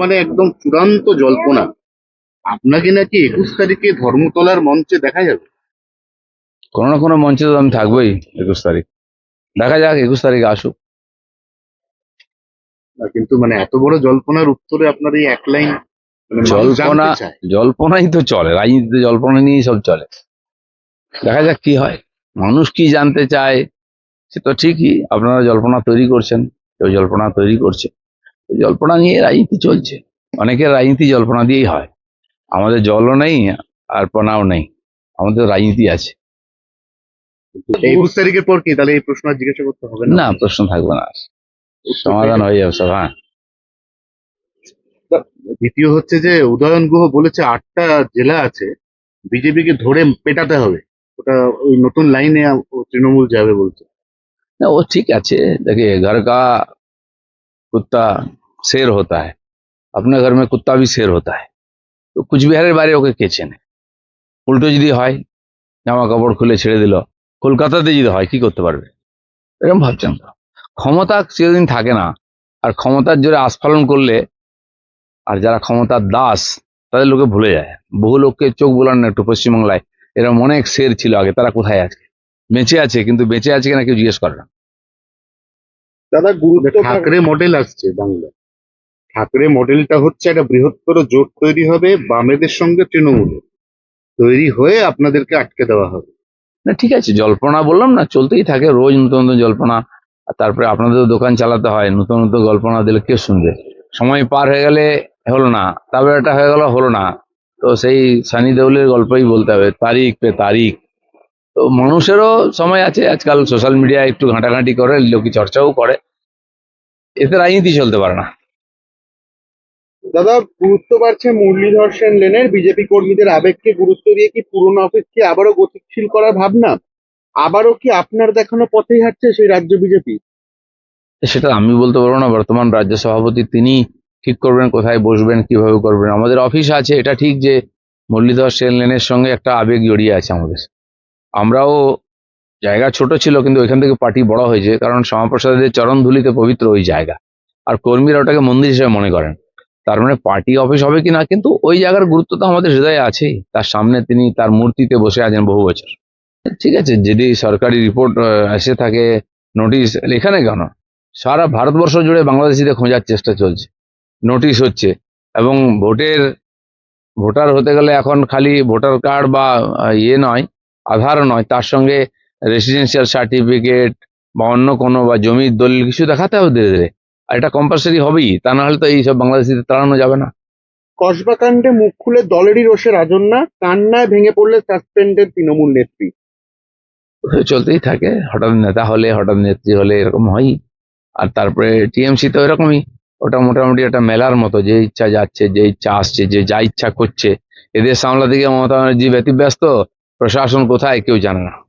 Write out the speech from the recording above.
মানে একদম চূড়ান্ত জল্পনা। আপনাকে নাকি একুশ তারিখে ধর্মতলার মঞ্চে দেখা যাবে। কোনো না কোনো মঞ্চে তো আমি থাকবোই একুশ তারিখ। দেখা যাক একুশ তারিখে আসুক। না, কিন্তু মানে এত বড় জল্পনার উত্তরে আপনার এই এক লাইন মানে জল্পনা জল্পনাই তো চলে রাজনীতিতে জল্পনা নিয়েই সব চলে। দেখা যাক কি হয়। মানুষ কি জানতে চায় সে তো ঠিকই আপনারা জল্পনা তৈরি করছেন কেউ জল্পনা তৈরি করছে। জল্পনা নিয়ে রাজনীতি চলছে। অনেকের রাজনীতি জল্পনা দিয়েই হয়। আমাদের জলও নেই আর পনাও নেই। আমাদের রাজনীতি আছে। একুশ তারিখের পর কি? তাহলে এই প্রশ্ন করতে হবে না? প্রশ্ন থাকবে না। সমাধান হয়ে যাবে হ্যাঁ। দ্বিতীয় হচ্ছে যে গুহ বলেছে আটটা জেলা আছে ধরে পেটাতে হবে। ওটা ওই নতুন লাইনে তৃণমূল যাবে বলছে। না ও ঠিক আছে। দেখে ঘর कुत्ता शेर होता है अपने घर में कुत्ता भी शेर होता है তো কুচবিহারের বাইরে ওকে কে চেনে উল্টো যদি হয় জামা কাপড় খুলে ছেড়ে দিল কলকাতাতে যদি হয় কি করতে পারবে এরকম ভাবছেন তো ক্ষমতা চিরদিন থাকে না আর ক্ষমতার জোরে আস্ফালন করলে আর যারা ক্ষমতার দাস তাদের লোকে ভুলে যায় বহু লোককে চোখ বোলান না একটু পশ্চিমবাংলায় এরকম অনেক শের ছিল আগে তারা কোথায় আছে বেঁচে আছে কিন্তু বেঁচে আছে কিনা কেউ জিজ্ঞেস করে না দাদা গুরুত্ব ঠাকরে মডেল আসছে বাংলা ঠাকরে মডেলটা হচ্ছে একটা বৃহত্তর জোট তৈরি হবে বামেদের সঙ্গে তৃণমূলের। তৈরি হয়ে আপনাদেরকে আটকে দেওয়া হবে। না ঠিক আছে জল্পনা বললাম না চলতেই থাকে রোজ নতুন নতুন জল্পনা। আর তারপরে আপনাদের দোকান চালাতে হয় নতুন নতুন গল্পনা দিলে কে শুনবে? সময় পার হয়ে গেলে হলো না তারপরে এটা হয়ে গেল হলো না। তো সেই সানি দেউলের গল্পই বলতে হবে তারিখ পে তারিখ। তো মানুষেরও সময় আছে। আজকাল সোশ্যাল মিডিয়ায় একটু ঘাঁটাঘাঁটি করে লোকে চর্চাও করে। এতে রাজনীতি চলতে পারে না। দাদা গুরুত্ব বাড়ছে মুরলীধর সেন লেনের। বিজেপি কর্মীদের আবেগকে গুরুত্ব দিয়ে কি পুরনো অফিসকে আবারও গতিশীল করার ভাবনা? আবারও কি আপনার দেখানো পথেই হাঁটছে সেই রাজ্য বিজেপি? সেটা আমি বলতে পারব না। বর্তমান রাজ্য সভাপতি তিনি ঠিক করবেন কোথায় বসবেন কীভাবে করবেন। আমাদের অফিস আছে। এটা ঠিক যে মুরলীধর সেন লেনের সঙ্গে একটা আবেগ জড়িয়ে আছে আমাদের। আমরাও জায়গা ছোট ছিল, কিন্তু ওইখান থেকে পার্টি বড় হয়েছে, কারণ শ্যামাপ্রসাদের চরণ ধুলিতে পবিত্র ওই জায়গা। আর কর্মীরা ওটাকে মন্দির হিসেবে মনে করেন। তার মানে পার্টি অফিস হবে কিনা, কিন্তু ওই জায়গার গুরুত্ব তো আমাদের হৃদয়ে আছেই। তার সামনে তিনি তার মূর্তিতে বসে আছেন বহু বছর। ঠিক আছে, যদি সরকারি রিপোর্ট এসে থাকে, নোটিশ, এখানে কেন? সারা ভারতবর্ষ জুড়ে বাংলাদেশিদের খোঁজার চেষ্টা চলছে। নোটিশ হচ্ছে। এবং ভোটের, ভোটার হতে গেলে এখন খালি ভোটার কার্ড বা ইয়ে নয় আধার নয় তার সঙ্গে রেসিডেন্সিয়াল সার্টিফিকেট বা অন্য কোনো বা জমির দলিল কিছু দেখাতে হবে ধীরে ধীরে। আর এটা কম্পালসারি হবেই তা না হলে তো এই সব বাংলাদেশিদের তাড়ানো যাবে না। কসবা কাণ্ডে মুখ খুলে দলেরই রোষে রাজন্যা কান্নায় ভেঙে পড়লে সাসপেন্ডেড তৃণমূল নেত্রী। চলতেই থাকে হঠাৎ নেতা হলে হঠাৎ নেত্রী হলে এরকম হয়ই। আর তারপরে টিএমসি তো এরকমই ওটা মোটামুটি একটা মেলার মতো যে ইচ্ছা যাচ্ছে যে ইচ্ছা আসছে যে যা ইচ্ছা করছে। এদের সামলা থেকে মমতা ব্যানার্জি ব্যতিব্যস্ত প্রশাসন কোথায় কেউ জানে না।